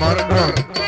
மறக்கிறோம்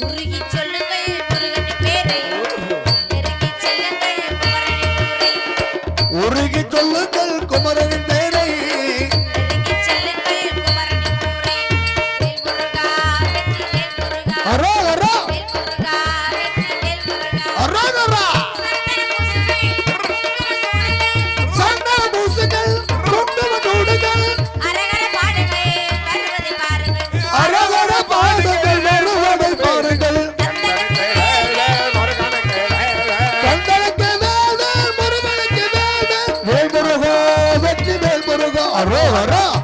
உருகி சொல்லுங்கள் குமரனின் பேரை. அரோ அரோ அரோ அரோ வர்றோம் வர்றோம்